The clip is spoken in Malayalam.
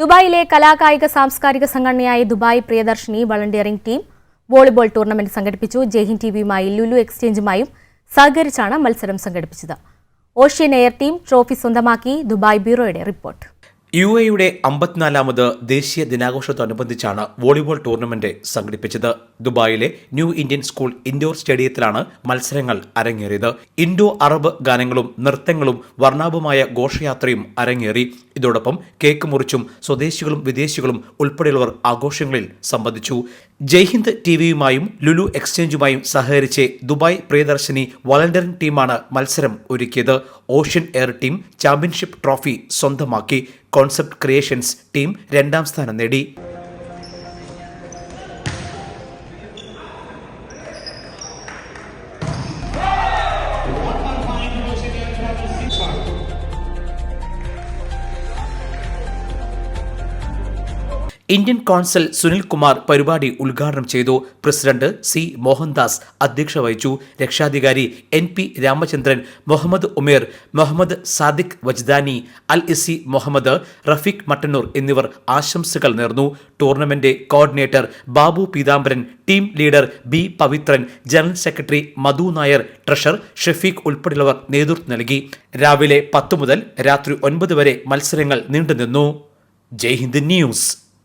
ദുബായിലെ കലാകായിക സാംസ്കാരിക സംഘടനയായ Dubai Priyadarshini volunteering team volleyball tournament സംഘടിപ്പിച്ചു. ജയ്ഹിന്ദ് ടിവിയുമായി ലുലു എക്സ്ചേഞ്ചുമായും സഹകരിച്ചാണ് മത്സരം സംഘടിപ്പിച്ചത്. ഓഷ്യൻ എയർ ടീം ട്രോഫി സ്വന്തമാക്കി. ദുബായ് ബ്യൂറോയുടെ റിപ്പോർട്ട്. യു എയുടെ അമ്പത്തിനാലാമത് ദേശീയ ദിനാഘോഷത്തോടനുബന്ധിച്ചാണ് വോളിബോൾ ടൂർണമെന്റ് സംഘടിപ്പിച്ചത്. ദുബായിലെ ന്യൂ ഇന്ത്യൻ സ്കൂൾ ഇൻഡോർ സ്റ്റേഡിയത്തിലാണ് മത്സരങ്ങൾ അരങ്ങേറിയത്. ഇൻഡോ അറബ് ഗാനങ്ങളും നൃത്തങ്ങളും വർണാഭമായ ഘോഷയാത്രയും അരങ്ങേറി. ഇതോടൊപ്പം കേക്ക് മുറിച്ചും സ്വദേശികളും വിദേശികളും ഉൾപ്പെടെയുള്ളവർ ആഘോഷങ്ങളിൽ സംബന്ധിച്ചു. ജയ്ഹിന്ദ് ടിവിയുമായും ലുലു എക്സ്ചേഞ്ചുമായും സഹകരിച്ച് ദുബായ് പ്രിയദർശിനി വളണ്ടിയറിംഗ് ടീമാണ് മത്സരം ഒരുക്കിയത്. Ocean air team championship trophy സ്വന്തമാക്കി. കോൺസെപ്റ്റ് ക്രിയേഷൻസ് ടീം രണ്ടാം സ്ഥാനം നേടി. ഇന്ത്യൻ കോൺസൽ സുനിൽ കുമാർ പരിപാടി ഉദ്ഘാടനം ചെയ്തു. പ്രസിഡന്റ് സി മോഹൻദാസ് അധ്യക്ഷ വഹിച്ചു. രക്ഷാധികാരി എൻ പി രാമചന്ദ്രൻ മുഹമ്മദ് ഉമേർ മുഹമ്മദ് സാദിഖ് വജ്ദാനി അൽ ഇസി മുഹമ്മദ് റഫീഖ് മട്ടന്നൂർ എന്നിവർ ആശംസകൾ നേർന്നു. Tournament coordinator Babu Peethambaran team leader B Pavithran general secretary Madhu Nair treasurer Shefeeq ഉൾപ്പെടെയുള്ളവർ നേതൃത്വം നൽകി. രാവിലെ പത്ത് മുതൽ രാത്രി ഒൻപത് വരെ മത്സരങ്ങൾ നീണ്ടുനിന്നു. Jaihind news.